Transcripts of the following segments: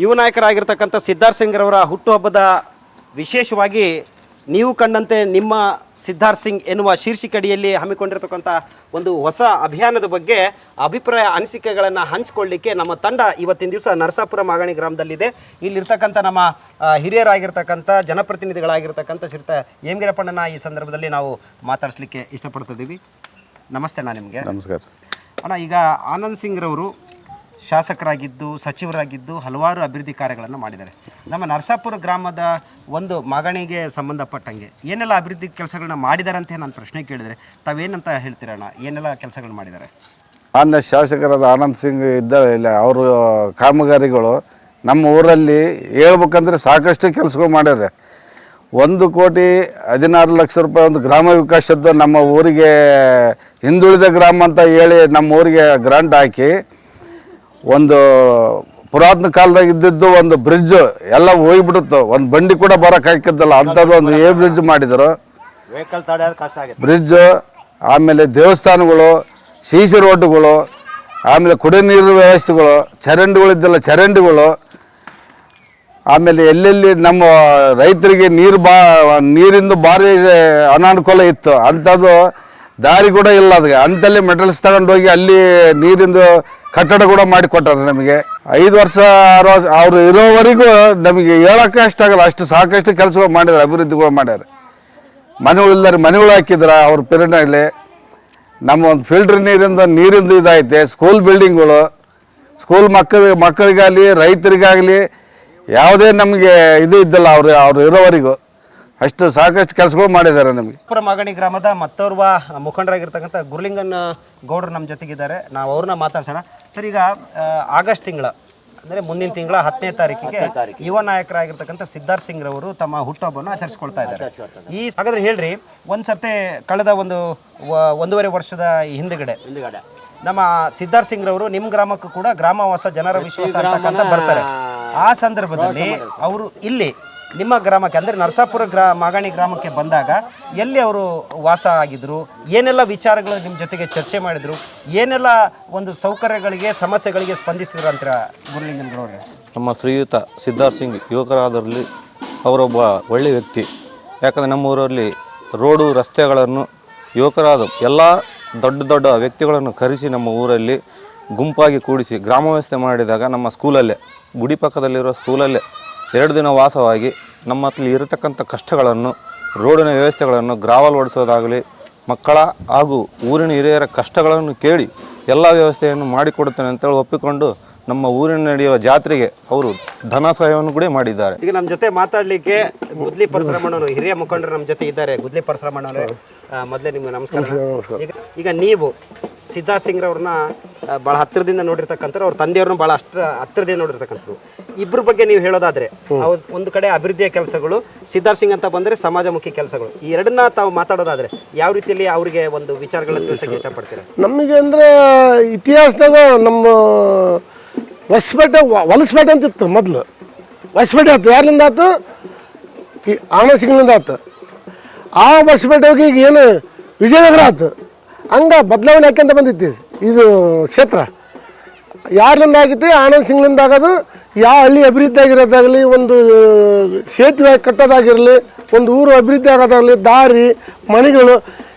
ಯುವ ನಾಯಕರಾಗಿರ್ತಕ್ಕಂಥ ಸಿದ್ಧಾರ್ಥ ಸಿಂಗ್ರವರ ಹುಟ್ಟುಹಬ್ಬದ ವಿಶೇಷವಾಗಿ ನೀವು ಕಂಡಂತೆ ನಿಮ್ಮ ಸಿದ್ಧಾರ್ಥ ಸಿಂಗ್ ಎನ್ನುವ ಶೀರ್ಷಿಕಡಿಯಲ್ಲಿ ಹಮ್ಮಿಕೊಂಡಿರ್ತಕ್ಕಂಥ ಒಂದು ಹೊಸ ಅಭಿಯಾನದ ಬಗ್ಗೆ ಅಭಿಪ್ರಾಯ ಅನಿಸಿಕೆಗಳನ್ನು ಹಂಚಿಕೊಳ್ಳಿಕ್ಕೆ ನಮ್ಮ ತಂಡ ಇವತ್ತಿನ ದಿವಸ ನರಸಾಪುರ ಮಾಗಣಿ ಗ್ರಾಮದಲ್ಲಿದೆ. ಇಲ್ಲಿರ್ತಕ್ಕಂಥ ನಮ್ಮ ಹಿರಿಯರಾಗಿರ್ತಕ್ಕಂಥ ಜನಪ್ರತಿನಿಧಿಗಳಾಗಿರ್ತಕ್ಕಂಥ ಶ್ರೀತ ಹೇಮಗಿರಪ್ಪಣ್ಣನ ಈ ಸಂದರ್ಭದಲ್ಲಿ ನಾವು ಮಾತಾಡಿಸ್ಲಿಕ್ಕೆ ಇಷ್ಟಪಡ್ತಿದ್ದೀವಿ ನಮಸ್ತೆ ಅಣ್ಣ ನಿಮಗೆ. ನಮಸ್ಕಾರ. ಅಣ್ಣ ಈಗ ಆನಂದ್ ಸಿಂಗ್ರವರು ಶಾಸಕರಾಗಿದ್ದು, ಸಚಿವರಾಗಿದ್ದು ಹಲವಾರು ಅಭಿವೃದ್ಧಿ ಕಾರ್ಯಗಳನ್ನು ಮಾಡಿದ್ದಾರೆ. ನಮ್ಮ ನರಸಾಪುರ ಗ್ರಾಮದ ಒಂದು ಮಗನಿಗೆ ಸಂಬಂಧಪಟ್ಟಂಗೆ ಏನೆಲ್ಲ ಅಭಿವೃದ್ಧಿ ಕೆಲಸಗಳನ್ನ ಮಾಡಿದ್ದಾರೆ ಅಂತ ನಾನು ಪ್ರಶ್ನೆ ಕೇಳಿದರೆ, ತಾವೇನಂತ ಹೇಳ್ತೀರಣ್ಣ ಏನೆಲ್ಲ ಕೆಲಸಗಳು ಮಾಡಿದ್ದಾರೆ? ಅನ್ನ ಶಾಸಕರಾದ ಆನಂದ್ ಸಿಂಗ್ ಇದ್ದಾರೆ ಇಲ್ಲ. ಅವರು ಕಾಮಗಾರಿಗಳು ನಮ್ಮ ಊರಲ್ಲಿ ಹೇಳ್ಬೇಕಂದ್ರೆ ಸಾಕಷ್ಟು ಕೆಲಸಗಳು ಮಾಡ್ಯಾರೆ ಒಂದು ಕೋಟಿ ಹದಿನಾರು ಲಕ್ಷ ರೂಪಾಯಿ ಒಂದು ಗ್ರಾಮ ವಿಕಾಸದ್ದು ನಮ್ಮ ಊರಿಗೆ ಹಿಂದುಳಿದ ಗ್ರಾಮ ಅಂತ ಹೇಳಿ ನಮ್ಮ ಊರಿಗೆ ಗ್ರಾಂಟ್ ಹಾಕಿ ಒಂದು ಪುರಾತನ ಕಾಲದಾಗ ಇದ್ದಿದ್ದು ಒಂದು ಬ್ರಿಡ್ಜ್ ಎಲ್ಲ ಹೋಗ್ಬಿಡುತ್ತ. ಒಂದು ಬಂಡಿ ಕೂಡ ಬರೋಕ್ಕಾಗಿದ್ದಲ್ಲ ಅಂಥದ್ದು ಒಂದು ಏ ಬ್ರಿಡ್ಜ್ ಮಾಡಿದರು. ಬ್ರಿಡ್ಜ್ ಆಮೇಲೆ ದೇವಸ್ಥಾನಗಳು ಸಿಸಿ ರೋಡ್ಗಳು ಆಮೇಲೆ ಕುಡಿಯ ನೀರಿನ ವ್ಯವಸ್ಥೆಗಳು ಚರಂಡಿಗಳಿದ್ದಲ್ಲ ಚರಂಡಿಗಳು. ಆಮೇಲೆ ಎಲ್ಲೆಲ್ಲಿ ನಮ್ಮ ರೈತರಿಗೆ ನೀರು ಬಾ ನೀರಿಂದು ಭಾರಿ ಅನಾನುಕೂಲ ಇತ್ತು. ಅಂಥದ್ದು ದಾರಿ ಕೂಡ ಇಲ್ಲ ಅದಕ್ಕೆ ಅಂತಲ್ಲಿ ಮೆಟಲ್ಸ್ ತಗೊಂಡೋಗಿ ಅಲ್ಲಿ ನೀರಿಂದು ಕಟ್ಟಡ ಕೂಡ ಮಾಡಿಕೊಟ್ಟಾರೆ ನಮಗೆ. ಐದು ವರ್ಷ ಆರು ವರ್ಷ ಅವರು ಇರೋವರೆಗೂ ನಮಗೆ ಹೇಳೋಕ್ಕೆ ಅಷ್ಟಾಗಲ್ಲ. ಅಷ್ಟು ಸಾಕಷ್ಟು ಕೆಲಸಗಳು ಮಾಡಿದ್ದಾರೆ ಅಭಿವೃದ್ಧಿಗಳು ಮಾಡ್ಯಾರ. ಮನೆಗಳಿಲ್ಲರಿ ಮನೆಗಳು ಹಾಕಿದ್ರೆ ಅವ್ರ ಪಿರಿಯಡ್ನಲ್ಲಿ ನಮ್ಮ ಒಂದು ಫಿಲ್ಟರ್ ನೀರಿಂದ ನೀರಿಂದು ಇದೈತೆ ಸ್ಕೂಲ್ ಬಿಲ್ಡಿಂಗ್ಗಳು ಸ್ಕೂಲ್ ಮಕ್ಕಳಿಗೆ ಮಕ್ಕಳಿಗಾಗಲಿ, ರೈತರಿಗಾಗಲಿ, ಯಾವುದೇ ನಮಗೆ ಇದು ಇದ್ದಲ್ಲ ಅವರು ಅವ್ರು ಇರೋವರೆಗೂ. ಅಷ್ಟು ಸಾಕಷ್ಟು ಕೆಲಸಗಳು ಮಾಡಿದ್ದಾರೆ ನಮಗೆ. ಪುರ ಮಾಗಣಿ ಗ್ರಾಮದ ಮತ್ತೋರ್ವ ಮುಖಂಡರಾಗಿರ್ತಕ್ಕಂಥ ಗುರುಲಿಂಗನ್ ಗೌಡರು ನಮ್ಮ ಜೊತೆಗಿದ್ದಾರೆ. ನಾವು ಅವ್ರನ್ನ ಮಾತಾಡ್ಸೋಣ. ಸರ್ ಈಗ ಆ, ಆಗಸ್ಟ್ ತಿಂಗಳ ಅಂದರೆ ಮುಂದಿನ ತಿಂಗಳ ಹತ್ತನೇ ತಾರೀಕಿಗೆ ಯುವ ನಾಯಕರಾಗಿರ್ತಕ್ಕಂಥ ಸಿದ್ಧಾರ್ಥ ಸಿಂಗ್ ರವರು ತಮ್ಮ ಹುಟ್ಟುಹಬ್ಬವನ್ನು ಆಚರಿಸ್ಕೊಳ್ತಾ ಇದ್ದಾರೆ. ಈ ಹಾಗಾದ್ರೆ ಹೇಳ್ರಿ ಒಂದು ಸರ್ತೆ ಕಳೆದ ಒಂದು ವ- ಒಂದೂವರೆ ವರ್ಷದ ಹಿಂದುಗಡೆ ನಮ್ಮ ಸಿದ್ಧಾರ್ಥ ಸಿಂಗ್ ರವರು ನಿಮ್ಮ ಗ್ರಾಮಕ್ಕೂ ಕೂಡ ಗ್ರಾಮವಾಸ ಜನರ ವಿಶ್ವಾಸ ಅಂತಕ್ಕಂಥ ಬರ್ತಾರೆ. ಆ ಸಂದರ್ಭದಲ್ಲಿ ಅವರು ಇಲ್ಲಿ ನಿಮ್ಮ ಗ್ರಾಮಕ್ಕೆ, ಅಂದರೆ ನರಸಾಪುರ ಗ್ರಾ, ಮಾಗಾಣಿ ಗ್ರಾಮಕ್ಕೆ ಬಂದಾಗ ಎಲ್ಲಿ ಅವರು ವಾಸ ಆಗಿದ್ರು? ಏನೆಲ್ಲ ವಿಚಾರಗಳು ನಿಮ್ಮ ಜೊತೆಗೆ ಚರ್ಚೆ ಮಾಡಿದರು? ಏನೆಲ್ಲ ಒಂದು ಸೌಕರ್ಯಗಳಿಗೆ, ಸಮಸ್ಯೆಗಳಿಗೆ ಸ್ಪಂದಿಸಿದ್ರು ಅಂತ ಗುರುಲಿಂಗನಗೌಡ್ರೆ ನಮ್ಮ ಶ್ರೀಯುತ ಸಿದ್ಧಾರ್ಥ ಸಿಂಗ್, ಯುವಕರಾದರಲ್ಲಿ ಅವರೊಬ್ಬ ಒಳ್ಳೆಯ ವ್ಯಕ್ತಿ. ಯಾಕಂದರೆ ನಮ್ಮ ಊರಲ್ಲಿ ರೋಡು, ರಸ್ತೆಗಳನ್ನು ಯುವಕರಾದ ಎಲ್ಲ ದೊಡ್ಡ ದೊಡ್ಡ ವ್ಯಕ್ತಿಗಳನ್ನು ಕರೆಸಿ ನಮ್ಮ ಊರಲ್ಲಿ ಗುಂಪಾಗಿ ಕೂಡಿಸಿ ಗ್ರಾಮ ವ್ಯವಸ್ಥೆ ಮಾಡಿದಾಗ ನಮ್ಮ ಸ್ಕೂಲಲ್ಲೇ, ಗುಡಿ ಪಕ್ಕದಲ್ಲಿರೋ ಸ್ಕೂಲಲ್ಲೇ ಎರಡು ದಿನ ವಾಸವಾಗಿ ನಮ್ಮ ಹತ್ರ ಇರತಕ್ಕಂಥ ಕಷ್ಟಗಳನ್ನು, ರೋಡಿನ ವ್ಯವಸ್ಥೆಗಳನ್ನು ಗ್ರಾವಲ್ ಓಡಿಸೋದಾಗಲಿ ಮಕ್ಕಳ ಹಾಗೂ ಊರಿನ ಹಿರಿಯರ ಕಷ್ಟಗಳನ್ನು ಕೇಳಿ ಎಲ್ಲ ವ್ಯವಸ್ಥೆಯನ್ನು ಮಾಡಿಕೊಡುತ್ತೇನೆ ಅಂತೇಳಿ ಒಪ್ಪಿಕೊಂಡು ನಮ್ಮ ಊರಿನ ನಡೆಯುವ ಜಾತ್ರೆಗೆ ಅವರು ಧನ ಸಹಾಯವನ್ನು ಕೂಡ ಮಾಡಿದ್ದಾರೆ. ಈಗ ನಮ್ಮ ಜೊತೆ ಮಾತಾಡಲಿಕ್ಕೆ ಗುದ್ಲಿ ಪರಶುರಾಮಣ್ಣವರು ಹಿರಿಯ ಮುಖಂಡರು ನಮ್ಮ ಜೊತೆ ಇದ್ದಾರೆ. ಗುದ್ಲಿ ಪರಶುರಾಮಣ್ಣವರೇ ಮೊದಲೇ ನಿಮ್ಗೆ ನಮಸ್ಕಾರ. ಈಗ ಈಗ ನೀವು ಸಿದ್ಧಾರ್ಥ್ ಸಿಂಗ್ ಅವ್ರನ್ನ ಭಾಳ ಹತ್ತಿರದಿಂದ ನೋಡಿರ್ತಕ್ಕಂಥ ಅವ್ರ ತಂದೆಯವ್ರನ್ನ ಭಾಳ ಅಷ್ಟು ಹತ್ತಿರದಿಂದ ನೋಡಿರ್ತಕ್ಕಂಥದ್ದು ಇಬ್ಬರ ಬಗ್ಗೆ ನೀವು ಹೇಳೋದಾದ್ರೆ ಅವ್ರು ಒಂದು ಕಡೆ ಅಭಿವೃದ್ಧಿಯ ಕೆಲಸಗಳು ಸಿದ್ಧಾರ್ಥ್ ಸಿಂಗ್ ಅಂತ ಬಂದರೆ ಸಮಾಜಮುಖಿ ಕೆಲಸಗಳು. ಈ ಎರಡನ್ನ ತಾವು ಮಾತಾಡೋದಾದ್ರೆ ಯಾವ ರೀತಿಯಲ್ಲಿ ಅವರಿಗೆ ಒಂದು ವಿಚಾರಗಳನ್ನ ತಿಳಿಸಕ್ಕೆ ಇಷ್ಟಪಡ್ತೀರಾ? ನಮಗೆ ಅಂದ್ರೆ ಇತಿಹಾಸದಾಗ ನಮ್ಮ ಹೊಸಪೇಟೆ ಹೊಲಸಪೇಟೆ ಅಂತಿತ್ತು ಮೊದಲು. ಹೊಸಪೇಟೆ ಆಯ್ತು. ಯಾರಿಂದ ಆಯ್ತು? ಈ ಸಿಂಗ್ಲಿಂದ ಆಯ್ತು. ಆ ಹೊಸಪೇಟೆ ಹೋಗಿ ಈಗ ಏನು ವಿಜಯನಗರ ಆಯ್ತು ಹಂಗೆ ಬದಲಾವಣೆ ಹಾಕ್ಯಂತ ಬಂದಿತ್ತು. ಇದು ಕ್ಷೇತ್ರ. ಯಾರಿಂದ ಆಗಿತ್ತು? ಆನಂದ್ ಸಿಂಗ್ಲಿಂದ ಆಗೋದು. ಯಾವ ಹಳ್ಳಿ ಅಭಿವೃದ್ಧಿ ಆಗಿರೋದಾಗಲಿ, ಒಂದು ಸೇತುವೆ ಕಟ್ಟೋದಾಗಿರಲಿ, ಒಂದು ಊರು ಅಭಿವೃದ್ಧಿ ಆಗೋದಾಗಲಿ, ದಾರಿ, ಮನೆಗಳು,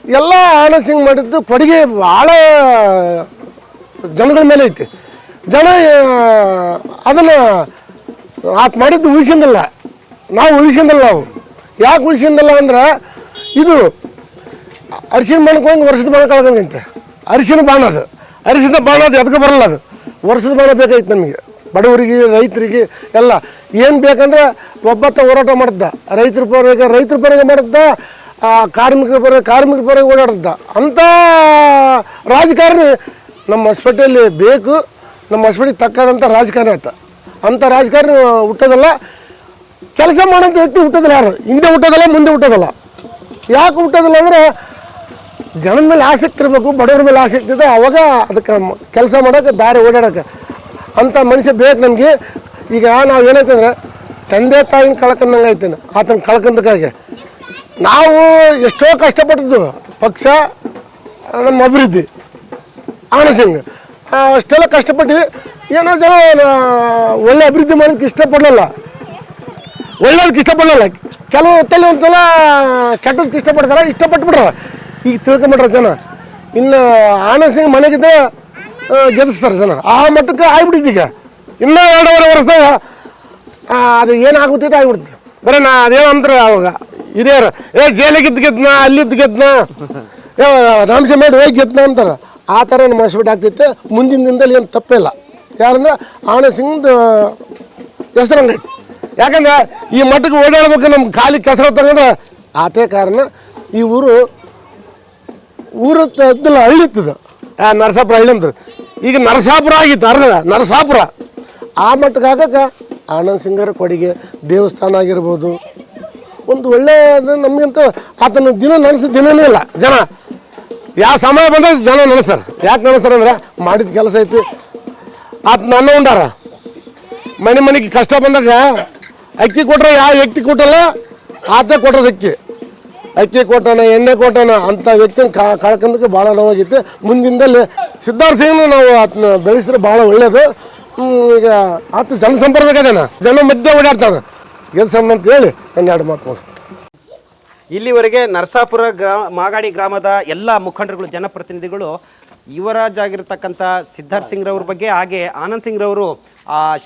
ಎಲ್ಲ ಆನಂದ್ ಸಿಂಗ್ ಮಾಡಿದ್ದು ಕೊಡುಗೆ ಭಾಳ ಜನಗಳ ಮೇಲೆ ಐತಿ. ಜನ ಅದನ್ನು ಆತ ಮಾಡಿದ್ದು ಉಳಿಸಿಂದಿಲ್ಲ. ನಾವು ಉಳಿಸಿಂದಿಲ್ಲ ನಾವು. ಯಾಕೆ ಉಳಿಸಿಂದಲ್ಲ ಅಂದ್ರೆ ಇದು ಅರಿಶಿನ ಬಾಣಕ್ಕೆ ವರ್ಷದ ಬಾಣ ಕಳ್ಕೊಂಡಂತೆ ಅರಿಶಿನ ಬಾಣ ಅದು. ಅರಿಶಿನ ಬಾಣ ಅದು, ಎದಕ್ಕೆ ಬರಲ್ಲ ಅದು? ವರ್ಷದ ಬಾಣ ಬೇಕಾಯ್ತು ನಮಗೆ. ಬಡವರಿಗೆ, ರೈತರಿಗೆ ಎಲ್ಲ. ಏನು ಬೇಕಂದ್ರೆ ಒಬ್ಬತ್ತ ಹೋರಾಟ ಮಾಡ್ದ. ರೈತರ ಪರವಾಗಿ ರೈತರ ಪರವಾಗಿ ಮಾಡ್ದ ಕಾರ್ಮಿಕರ ಪರ ಕಾರ್ಮಿಕರ ಪರವಾಗಿ ಓಡಾಡ್ದ. ಅಂಥ ರಾಜಕಾರಣಿ ನಮ್ಮ ಹೊಸಪೇಟೆಯಲ್ಲಿ ಬೇಕು, ನಮ್ಮ ಹೊಸಪೇಟೆಗೆ ತಕ್ಕದಂಥ ರಾಜಕಾರಣಿ ಆಯ್ತು. ಅಂಥ ರಾಜಕಾರಣಿ ಹುಟ್ಟೋದಲ್ಲ. ಕೆಲಸ ಮಾಡೋಂಥ ವ್ಯಕ್ತಿ ಹುಟ್ಟೋದಿಲ್ಲ ಯಾರು? ಹಿಂದೆ ಹುಟ್ಟೋದಲ್ಲ, ಮುಂದೆ ಹುಟ್ಟೋದಲ್ಲ. ಯಾಕೆ ಹುಟ್ಟೋದಿಲ್ಲ ಅಂದ್ರೆ ಜನದ ಮೇಲೆ ಆಸಕ್ತಿ ಇರಬೇಕು, ಬಡವ್ರ ಮೇಲೆ ಆಸಕ್ತಿ ಇದೆ ಅವಾಗ ಅದಕ್ಕೆ ಕೆಲಸ ಮಾಡೋಕೆ, ದಾರಿ ಓಡಾಡೋಕೆ ಅಂಥ ಮನುಷ್ಯ ಬೇಕು ನಮಗೆ. ಈಗ ನಾವು ಏನಾಯ್ತಂದ್ರೆ ತಂದೆ ತಾಯಿನ ಕಳ್ಕೊಂಡಂಗೆ ಐತೇನೆ ಆತನ ಕಳ್ಕೊಂಡಕ್ಕಾಗಿ. ನಾವು ಎಷ್ಟೋ ಕಷ್ಟಪಟ್ಟಿದ್ದು, ಪಕ್ಷ, ನಮ್ಮ ಅಭಿವೃದ್ಧಿ ಆನಸಿಂಗ್ ಸಿಂಗ್. ಅಷ್ಟೆಲ್ಲ ಕಷ್ಟಪಟ್ಟು ಏನೋ ಜನ ಒಳ್ಳೆ ಅಭಿವೃದ್ಧಿ ಮಾಡೋಕ್ಕೆ ಇಷ್ಟಪಡಲ್ಲ. ಒಳ್ಳೇದಕ್ಕೆ ಇಷ್ಟಪಡಲ್ಲ. ಕೆಲವು ಹೊತ್ತಲ್ಲಿ ಒಂದ್ಸಲ ಕೆಟ್ಟದಕ್ಕೆ ಇಷ್ಟಪಡ್ತಾರೆ, ಇಷ್ಟಪಟ್ಬಿಟ್ರ. ಈಗ ತಿಳ್ಕೊಂಬಿಟ್ರ ಜನ. ಇನ್ನು ಆನಂದ್ ಸಿಂಗ್ ಮನೆಗಿದ್ದ ಗೆಲ್ಲಿಸ್ತಾರೆ ಜನ. ಆ ಮಟ್ಟಕ್ಕೆ ಆಗ್ಬಿಟ್ಟಿದ್ದು ಈಗ. ಇನ್ನೂ ಎರಡೂವರೆ ವರ್ಷ ಅದು ಏನಾಗುತ್ತೆ ಆಗ್ಬಿಡ್ತು ಬರೀ ನಾ ಅದೇನು ಅಂದ್ರೆ ಅವಾಗ. ಹಿರಿಯರು ಏ ಜೈಲಿಗಿದ್ದು ಗೆದ್ನ ಅಲ್ಲಿದ್ದ ಗೆದ್ನ. ಏ ಮಾಡಿ ಹೋಗಿ ಗೆದ್ನ ಅಂತಾರೆ. ಆ ಥರ ಮಸ್ಬಿಟ್ಟು ಆಗ್ತಿತ್ತು. ಮುಂದಿನ ದಿನದಲ್ಲಿ ಏನು ತಪ್ಪಿಲ್ಲ ಯಾರಂದ್ರೆ ಆನಂದ್ ಸಿಂಗ್ದು ಹೆಸರಂಗೈತಿ ಯಾಕಂದ್ರೆ ಈ ಮಠಕ್ಕೆ ಓಡಾಡ್ಬೇಕು ನಮ್ಮ ಖಾಲಿ ಕೆಸರು ತಗೊಂಡ್ರೆ ಆತೇ ಕಾರಣ. ಈ ಊರು ಊರು ತದ್ದಲ್ಲ ಹಳ್ಳಿ ಇತ್ತದು ಆ ನರಸಾಪುರ ಹಳ್ಳಿ ಅಂದ್ರೆ. ಈಗ ನರಸಾಪುರ ಆಗಿತ್ತು, ಅರ್ಧ ನರಸಾಪುರ. ಆ ಮಟ್ಟಕ್ಕೆ ಆಗಕ್ಕೆ ಆನಂದ್ ಸಿಂಗರ ಕೊಡುಗೆ ದೇವಸ್ಥಾನ ಆಗಿರ್ಬೋದು. ಒಂದು ಒಳ್ಳೆ ನಮಗಂತ ಆತನ ದಿನ ನೆನೆಸಿದ ದಿನನೇ ಇಲ್ಲ, ಜನ. ಯಾವ ಸಮಯ ಬಂದಾಗ ಜನ ನೆನೆಸ್ತಾರೆ. ಯಾಕೆ ನೆನೆಸ್ತಾರೆ ಅಂದ್ರೆ ಮಾಡಿದ ಕೆಲಸ ಐತಿ. ಆತ ನನ್ನ ಉಂಡಾರ. ಮನೆ ಮನೆಗೆ ಕಷ್ಟ ಬಂದಾಗ ಅಕ್ಕಿ ಕೊಟ್ರೆ ಯಾವ ವ್ಯಕ್ತಿ ಕೊಟ್ಟಲ್ಲ, ಆತ ಕೊಟ್ಟದ ಅಕ್ಕಿ. ಅಕ್ಕಿ ಕೊಟ್ಟನ, ಎಣ್ಣೆ ಕೊಟ್ಟನ, ಅಂತ ವ್ಯಕ್ತಿನ ಕಳ್ಕೊಂಡಕ್ಕೆ ಭಾಳ ನೋವಾಗಿತ್ತು ಮುಂದಿನದಲ್ಲಿ ಸಿದ್ಧಾರ್ಥ ಸಿಂಗ್ನು ನಾವು ಆತನ ಬೆಳೆಸಿದ್ರೆ ಭಾಳ ಒಳ್ಳೇದು. ಈಗ ಆತ ಜನಸಂಪರ್ಕ ಜನ ಮಧ್ಯೆ ಓಡಾಡ್ತಾನೆ. ಗೆಲ್ಸಮ್ಮ ಅಂತ ಹೇಳಿ ನನ್ನ ಎರಡು ಮಾತು. ಇಲ್ಲಿವರೆಗೆ ನರಸಾಪುರ ಗ್ರಾಮ, ಮಾಗಾಡಿ ಗ್ರಾಮದ ಎಲ್ಲ ಮುಖಂಡರುಗಳು, ಜನಪ್ರತಿನಿಧಿಗಳು ಯುವರಾಜ್ ಆಗಿರ್ತಕ್ಕಂಥ ಸಿದ್ಧಾರ್ಥ್ ಸಿಂಗ್ ರವ್ರ ಬಗ್ಗೆ ಹಾಗೆ ಆನಂದ್ ಸಿಂಗ್ ರವರು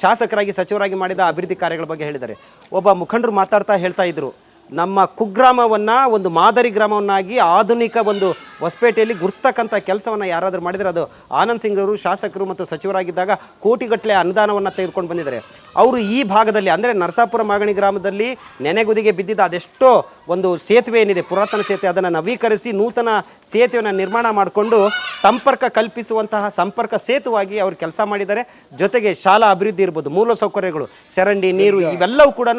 ಶಾಸಕರಾಗಿ, ಸಚಿವರಾಗಿ ಮಾಡಿದ ಅಭಿವೃದ್ಧಿ ಕಾರ್ಯಗಳ ಬಗ್ಗೆ ಹೇಳಿದ್ದಾರೆ. ಒಬ್ಬ ಮುಖಂಡರು ಮಾತಾಡ್ತಾ ಹೇಳ್ತಾ ಇದ್ರು. ನಮ್ಮ ಕುಗ್ರಾಮವನ್ನು ಒಂದು ಮಾದರಿ ಗ್ರಾಮವನ್ನಾಗಿ ಆಧುನಿಕ ಒಂದು ಹೊಸಪೇಟೆಯಲ್ಲಿ ಗುರುಸ್ತಕ್ಕಂಥ ಕೆಲಸವನ್ನು ಯಾರಾದರೂ ಮಾಡಿದರೆ ಅದು ಆನಂದ್ ಸಿಂಗ್ ಅವರು ಶಾಸಕರು ಮತ್ತು ಸಚಿವರಾಗಿದ್ದಾಗ ಕೋಟಿಗಟ್ಟಲೆ ಅನುದಾನವನ್ನು ತೆಗೆದುಕೊಂಡು ಬಂದಿದ್ದಾರೆ. ಅವರು ಈ ಭಾಗದಲ್ಲಿ ಅಂದರೆ ನರಸಾಪುರ ಮಾಗಣಿ ಗ್ರಾಮದಲ್ಲಿ ನೆನೆಗುದಿಗೆ ಬಿದ್ದಿದ್ದ ಅದೆಷ್ಟೋ ಒಂದು ಸೇತುವೆ ಏನಿದೆ ಪುರಾತನ ಸೇತುವೆ ಅದನ್ನು ನವೀಕರಿಸಿ ನೂತನ ಸೇತುವೆಯನ್ನು ನಿರ್ಮಾಣ ಮಾಡಿಕೊಂಡು ಸಂಪರ್ಕ ಕಲ್ಪಿಸುವಂತಹ ಸಂಪರ್ಕ ಸೇತುವಾಗಿ ಅವರು ಕೆಲಸ ಮಾಡಿದ್ದಾರೆ. ಜೊತೆಗೆ ಶಾಲಾ ಅಭಿವೃದ್ಧಿ ಇರ್ಬೋದು ಮೂಲ ಸೌಕರ್ಯಗಳು ಚರಂಡಿ ನೀರು ಇವೆಲ್ಲವೂ ಕೂಡ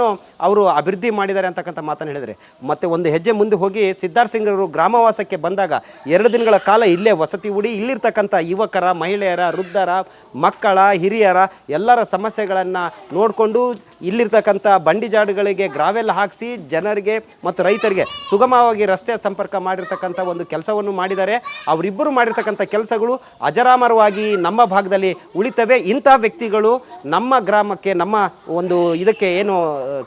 ಅವರು ಅಭಿವೃದ್ಧಿ ಮಾಡಿದ್ದಾರೆ ಅಂತಕ್ಕಂಥ ಮಾತನ್ನು ಹೇಳಿದರೆ. ಮತ್ತೆ ಒಂದು ಹೆಜ್ಜೆ ಮುಂದೆ ಹೋಗಿ ಸಿದ್ಧಾರ್ಥ ಸಿಂಗ್ ಅವರು ಗ್ರಾಮವಾಸಕ್ಕೆ ಬಂದಾಗ ಎರಡು ದಿನಗಳ ಕಾಲ ಇಲ್ಲೇ ವಸತಿ ಹೂಡಿ ಇಲ್ಲಿರ್ತಕ್ಕಂಥ ಯುವಕರ, ಮಹಿಳೆಯರ, ವೃದ್ಧರ, ಮಕ್ಕಳ, ಹಿರಿಯರ ಎಲ್ಲರ ಸಮಸ್ಯೆಗಳನ್ನು ನೋಡಿಕೊಂಡು ಇಲ್ಲಿರ್ತಕ್ಕಂಥ ಬಂಡಿ ಜಾಡುಗಳಿಗೆ ಗ್ರಾವೆಲ್ ಹಾಕಿಸಿ ಜನರಿಗೆ ಮತ್ತು ರೈತರಿಗೆ ಸುಗಮವಾಗಿ ರಸ್ತೆ ಸಂಪರ್ಕ ಮಾಡಿರ್ತಕ್ಕಂಥ ಒಂದು ಕೆಲಸವನ್ನು ಮಾಡಿದ್ದಾರೆ. ಅವರಿಬ್ಬರು ಮಾಡಿರ್ತಕ್ಕಂಥ ಕೆಲಸಗಳು ಅಜರಾಮರವಾಗಿ ನಮ್ಮ ಭಾಗದಲ್ಲಿ ಉಳಿತವೆ. ಇಂಥ ವ್ಯಕ್ತಿಗಳು ನಮ್ಮ ಗ್ರಾಮಕ್ಕೆ, ನಮ್ಮ ಒಂದು ಇದಕ್ಕೆ ಏನು,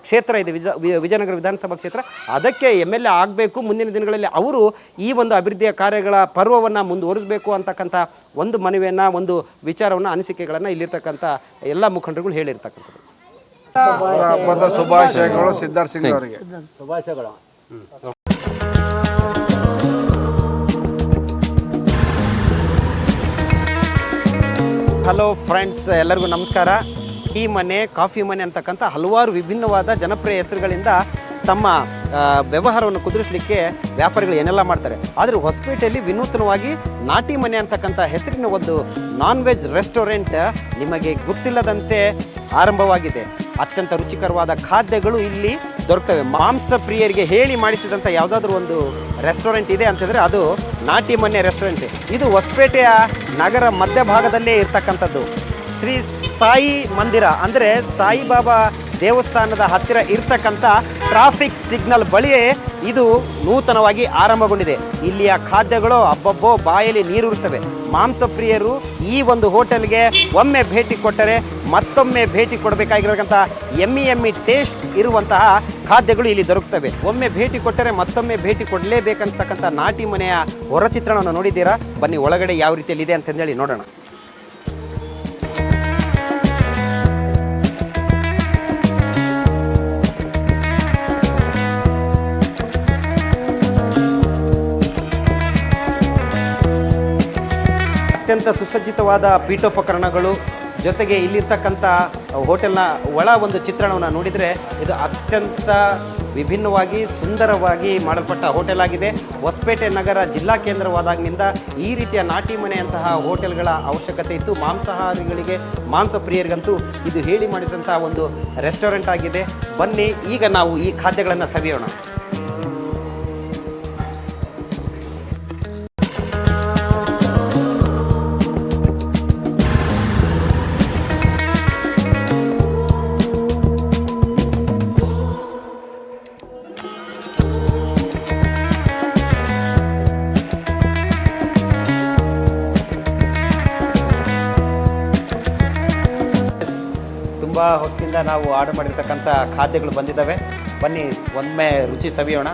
ಕ್ಷೇತ್ರ ಇದೆ, ವಿಜ ವಿಜಯನಗರ ವಿಧಾನಸಭಾ ಕ್ಷೇತ್ರ. ಅದಕ್ಕೆ ಎಂ ಎಲ್ ಎ ಆಗಬೇಕು. ಮುಂದಿನ ದಿನಗಳಲ್ಲಿ ಅವರು ಈ ಒಂದು ಅಭಿವೃದ್ಧಿಯ ಕಾರ್ಯಗಳ ಪರ್ವವನ್ನು ಮುಂದುವರಿಸಬೇಕು ಅಂತಕ್ಕಂಥ ಒಂದು ಮನವಿಯನ್ನು ಒಂದು ವಿಚಾರವನ್ನು ಅನಿಸಿಕೆಗಳನ್ನು ಇಲ್ಲಿರ್ತಕ್ಕಂಥ ಎಲ್ಲ ಮುಖಂಡರುಗಳು ಹೇಳಿರ್ತಕ್ಕಂಥದ್ದು. ಹಬ್ಬದ ಶುಭಾಶಯಗಳು ಸಿದ್ಧಾರ್ಥ ಸಿಂಗ್ ಅವರಿಗೆ. ಹಲೋ ಫ್ರೆಂಡ್ಸ್ ಎಲ್ಲರಿಗೂ ನಮಸ್ಕಾರ. ಈ ಮನೆ ಕಾಫಿ ಮನೆ ಅಂತಕ್ಕಂಥ ಹಲವಾರು ವಿಭಿನ್ನವಾದ ಜನಪ್ರಿಯ ಹೆಸರುಗಳಿಂದ ತಮ್ಮ ವ್ಯವಹಾರವನ್ನು ಕುದುರಿಸಲಿಕ್ಕೆ ವ್ಯಾಪಾರಿಗಳು ಏನೆಲ್ಲ ಮಾಡ್ತಾರೆ. ಆದರೆ ಹೊಸಪೇಟೆಯಲ್ಲಿ ವಿನೂತನವಾಗಿ ನಾಟಿ ಮನೆ ಅಂತಕ್ಕಂಥ ಹೆಸರಿನ ಒಂದು ನಾನ್ ವೆಜ್ ರೆಸ್ಟೋರೆಂಟ್ ನಿಮಗೆ ಗೊತ್ತಿಲ್ಲದಂತೆ ಆರಂಭವಾಗಿದೆ. ಅತ್ಯಂತ ರುಚಿಕರವಾದ ಖಾದ್ಯಗಳು ಇಲ್ಲಿ ದೊರಕ್ತವೆ ಮಾಂಸ ಪ್ರಿಯರಿಗೆ ಹೇಳಿ ಮಾಡಿಸಿದಂಥ ಯಾವುದಾದ್ರೂ ಒಂದು ರೆಸ್ಟೋರೆಂಟ್ ಇದೆ ಅಂತಂದರೆ ಅದು ನಾಟಿ ಮನೆ ರೆಸ್ಟೋರೆಂಟ್ ಇದು ಹೊಸಪೇಟೆಯ ನಗರ ಮಧ್ಯಭಾಗದಲ್ಲೇ ಇರ್ತಕ್ಕಂಥದ್ದು. ಶ್ರೀ ಸಾಯಿ ಮಂದಿರ. ಅಂದರೆ ಸಾಯಿಬಾಬಾ ದೇವಸ್ಥಾನದ ಹತ್ತಿರ ಇರ್ತಕ್ಕಂಥ ಟ್ರಾಫಿಕ್ ಸಿಗ್ನಲ್ ಬಳಿಯೇ ಇದು ನೂತನವಾಗಿ ಆರಂಭಗೊಂಡಿದೆ. ಇಲ್ಲಿಯ ಖಾದ್ಯಗಳು ಅಬ್ಬಬ್ಬೋ ಬಾಯಲ್ಲಿ ನೀರೂರಿಸ್ತವೆ. ಮಾಂಸ ಪ್ರಿಯರು ಈ ಒಂದು ಹೋಟೆಲ್ಗೆ ಒಮ್ಮೆ ಭೇಟಿ ಕೊಟ್ಟರೆ ಮತ್ತೊಮ್ಮೆ ಭೇಟಿ ಕೊಡಬೇಕಾಗಿರತಕ್ಕಂಥ ಎಮ್ಮಿ ಎಮ್ಮಿ ಟೇಸ್ಟ್ ಇರುವಂತಹ ಖಾದ್ಯಗಳು ಇಲ್ಲಿ ದೊರಕುತ್ತವೆ ಒಮ್ಮೆ ಭೇಟಿ ಕೊಟ್ಟರೆ ಮತ್ತೊಮ್ಮೆ ಭೇಟಿ ಕೊಡಲೇಬೇಕಂತಕ್ಕಂಥ ನಾಟಿ ಮನೆಯ ಹೊರಚಿತ್ರಣವನ್ನು ನೋಡಿದ್ದೀರಾ? ಬನ್ನಿ, ಒಳಗಡೆ ಯಾವ ರೀತಿಯಲ್ಲಿ ಇದೆ ಅಂತಂದೇಳಿ ನೋಡೋಣ. ಅತ್ಯಂತ ಸುಸಜ್ಜಿತವಾದ ಪೀಠೋಪಕರಣಗಳು, ಜೊತೆಗೆ ಇಲ್ಲಿರ್ತಕ್ಕಂಥ ಹೋಟೆಲ್ನ ಒಳ ಒಂದು ಚಿತ್ರಣವನ್ನು ನೋಡಿದರೆ ಇದು ಅತ್ಯಂತ ವಿಭಿನ್ನವಾಗಿ ಸುಂದರವಾಗಿ ಮಾಡಲ್ಪಟ್ಟ ಹೋಟೆಲ್ ಆಗಿದೆ. ಹೊಸಪೇಟೆ ನಗರ ಜಿಲ್ಲಾ ಕೇಂದ್ರವಾದಾಗಿನಿಂದ ಈ ರೀತಿಯ ನಾಟಿ ಮನೆಯಂತಹ ಹೋಟೆಲ್ಗಳ ಅವಶ್ಯಕತೆ ಇತ್ತು. ಮಾಂಸಾಹಾರಿಗಳಿಗೆ ಮಾಂಸ ಪ್ರಿಯರಿಗಂತೂ ಇದು ಹೇಳಿ ಮಾಡಿದಂತಹ ಒಂದು ರೆಸ್ಟೋರೆಂಟ್ ಆಗಿದೆ. ಬನ್ನಿ, ಈಗ ನಾವು ಈ ಖಾದ್ಯಗಳನ್ನು ಸವಿಯೋಣ. ತುಂಬ ಹೊತ್ತಿನಿಂದ ನಾವು ಆರ್ಡರ್ ಮಾಡಿರ್ತಕ್ಕಂಥ ಖಾದ್ಯಗಳು ಬಂದಿದ್ದಾವೆ. ಬನ್ನಿ, ಒಮ್ಮೆ ರುಚಿ ಸವಿಯೋಣ.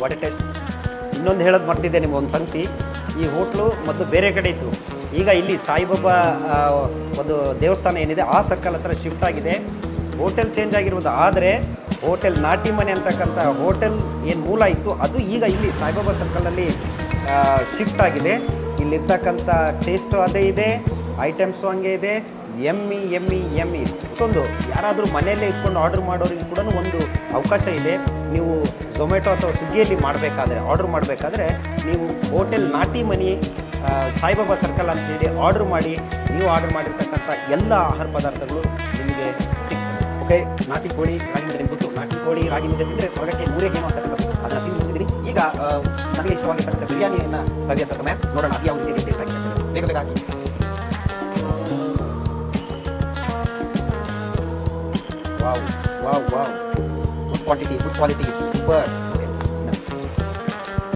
ವಾಟೆ ಟೇಸ್ಟ್ ಇನ್ನೊಂದು ಹೇಳೋದು ಮರ್ತಿದ್ದೆ ನಿಮ್ಗೆ ಒಂದು ಸಂಗತಿ. ಈ ಹೋಟ್ಲು ಮತ್ತು ಬೇರೆ ಕಡೆ ಇತ್ತು. ಈಗ ಇಲ್ಲಿ ಸಾಯಿಬಾಬಾ ಒಂದು ದೇವಸ್ಥಾನ ಏನಿದೆ, ಆ ಸರ್ಕಲ್ ಹತ್ರ ಶಿಫ್ಟ್ ಆಗಿದೆ. ಹೋಟೆಲ್ ಚೇಂಜ್ ಆಗಿರ್ಬೋದು ಆದರೆ ಹೋಟೆಲ್ ನಾಟಿ ಮನೆ ಅಂತಕ್ಕಂಥ ಹೋಟೆಲ್ ಏನು ಮೂಲ ಇತ್ತು, ಅದು ಈಗ ಇಲ್ಲಿ ಸಾಯಿಬಾಬಾ ಸರ್ಕಲಲ್ಲಿ ಶಿಫ್ಟ್ ಆಗಿದೆ. ಇಲ್ಲಿರ್ತಕ್ಕಂಥ ಟೇಸ್ಟು ಅದೇ ಇದೆ ಐಟಮ್ಸು ಹಂಗೆ ಇದೆ ಎಮ್ಮಿ ಎಮ್ಮಿ ಎಮ್ಮಿ ಇಷ್ಟೊಂದು ಯಾರಾದರೂ ಮನೆಯಲ್ಲೇ ಇಟ್ಕೊಂಡು ಆರ್ಡರ್ ಮಾಡೋರಿಗೆ ಕೂಡ ಒಂದು ಅವಕಾಶ ಇದೆ. ನೀವು ಝೊಮ್ಯಾಟೊ ಅಥವಾ ಸ್ವಿಗ್ಗಿಯಲ್ಲಿ ಮಾಡಬೇಕಾದ್ರೆ ಆರ್ಡರ್ ಮಾಡಬೇಕಾದ್ರೆ, ನೀವು ಹೋಟೆಲ್ ನಾಟಿ ಮನಿ ಸಾಯಿಬಾಬಾ ಸರ್ಕಲ್ ಅಂತ ಹೇಳಿ ಆರ್ಡರ್ ಮಾಡಿ, ನೀವು ಆರ್ಡರ್ ಮಾಡಿರ್ತಕ್ಕಂಥ ಎಲ್ಲ ಆಹಾರ ಪದಾರ್ಥಗಳು ನಿಮಗೆ ಸಿಗ್ತದೆ ಓಕೆ ನಾಟಿ ಕೋಳಿ, ರಾಗಿ ಮುದ್ದೆ ಬಿಟ್ಟು ನಾಟಿ ಕೋಳಿ, ರಾಗಿ ಮುದ್ದೆ ತಿಂದರೆ ಸ್ವರ್ಗಕ್ಕೆ ಮೂರೇ ಏನು ಅಂತಕ್ಕಂಥದ್ದು ಅದನ್ನು ತಿಂದು ಮುಗಿಸಿದ್ರಿ ಈಗ ನನಗೆ ಇಷ್ಟವಾಗಿರ್ತಕ್ಕಂಥ ಬಿರಿಯಾನಿಯನ್ನು ಸವಿಯಂಥ ಸಮಯ. ನೋಡೋಣ ಅದು ಯಾವ ರೀತಿ ಟೇಸ್ಟ್ ಅಂತ. ಬೇಗ ಬೇಗ ಹಾಕಿ. Wow wow wow. Good quantity good quality super